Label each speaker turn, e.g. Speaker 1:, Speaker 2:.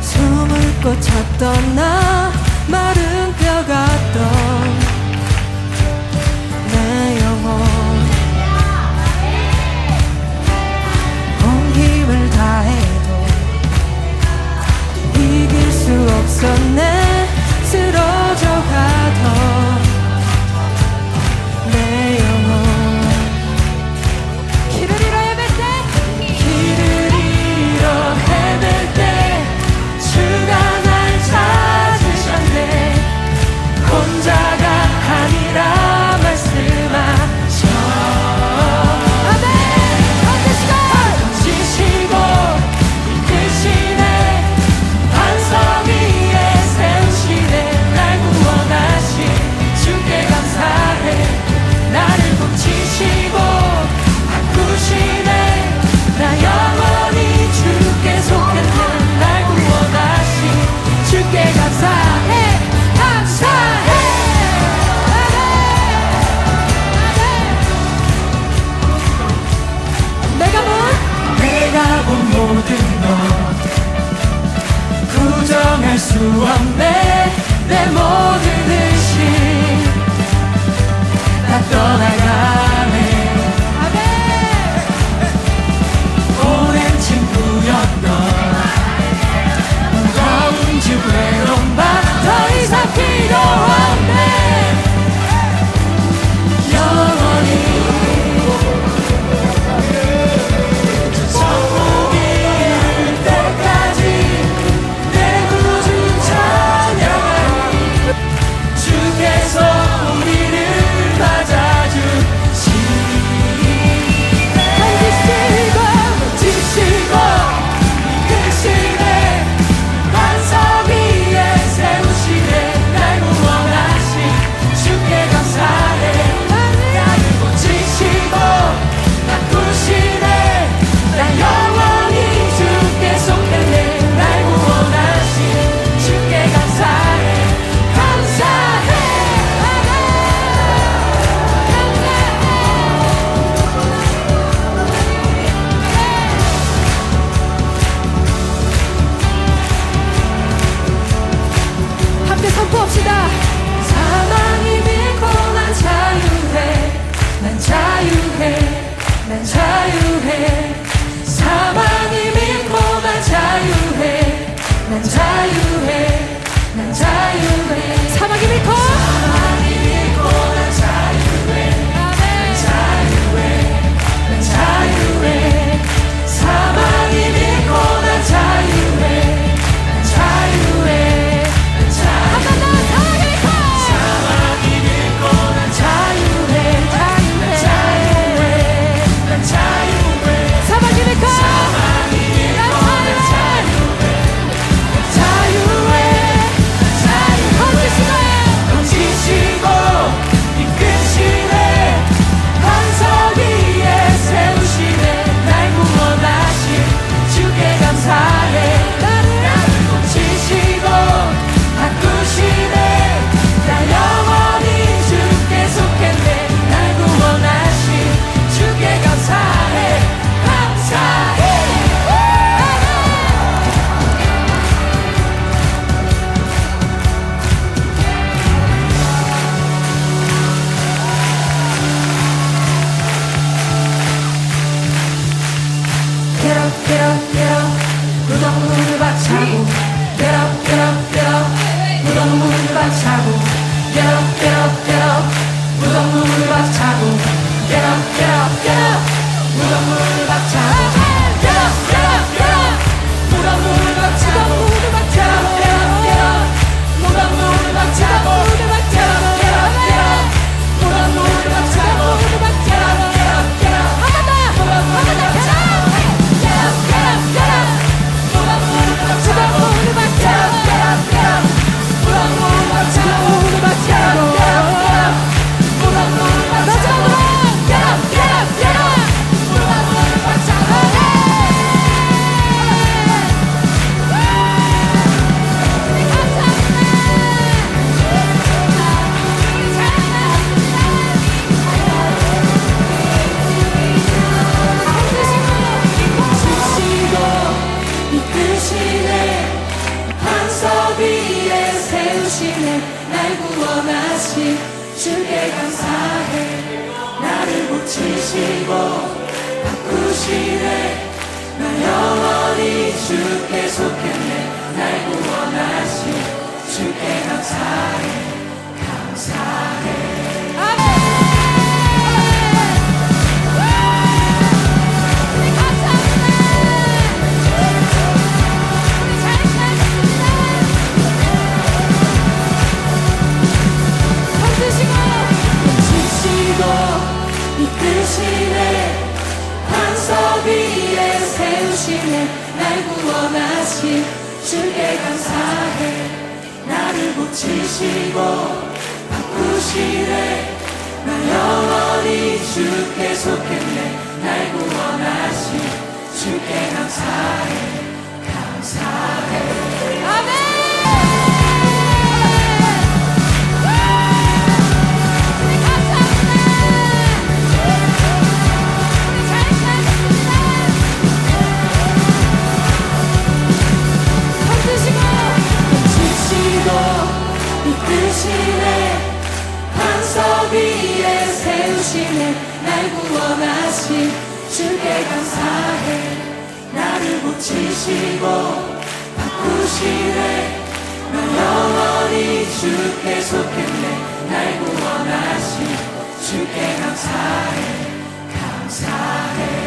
Speaker 1: 숨을 꽂혔던 나 감사해 감사해. 아멘 아멘 내가 본 내가 본 모든 것. 구정할 수 없네. 내 모든 대신에 날 구원하신 주께 감사해. 나를 고치시고 바꾸시네. 세우시네 날 구원하신 주께 감사해. 나를 고치시고 바꾸시네. 나 영원히 주께 속했네. 날 구원하신 주께 감사해. 감사해 위에 세우시네 날 구원하신 주께 감사해. 나를 고치시고 바꾸시네. 나 영원히 주께 속했네. 날 구원하신 주께 감사해. 감사해